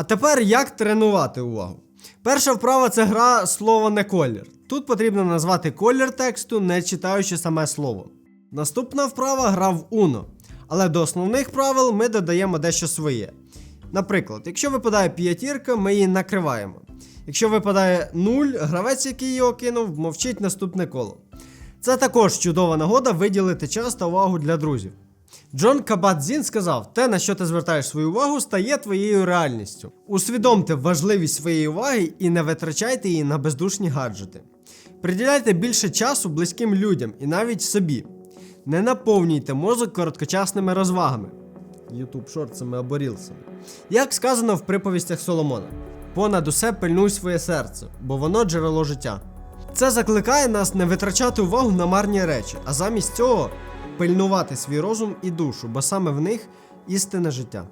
А тепер як тренувати увагу? Перша вправа це гра слово не колір. Тут потрібно назвати колір тексту, не читаючи саме слово. Наступна вправа гра в Uno. Але до основних правил ми додаємо дещо своє. Наприклад, якщо випадає п'ятірка, ми її накриваємо. Якщо випадає 0, гравець, який його кинув, мовчить наступне коло. Це також чудова нагода виділити час та увагу для друзів. Джон Кабадзін сказав: те, на що ти звертаєш свою увагу, стає твоєю реальністю. Усвідомте важливість своєї уваги і не витрачайте її на бездушні гаджети. Приділяйте більше часу близьким людям і навіть собі. Не наповнюйте мозок короткочасними розвагами. YouTube шорцами або рілсами. Як сказано в приповістях Соломона: понад усе пильнуй своє серце, бо воно джерело життя. Це закликає нас не витрачати увагу на марні речі, а замість цього пильнувати свій розум і душу, бо саме в них істинне життя.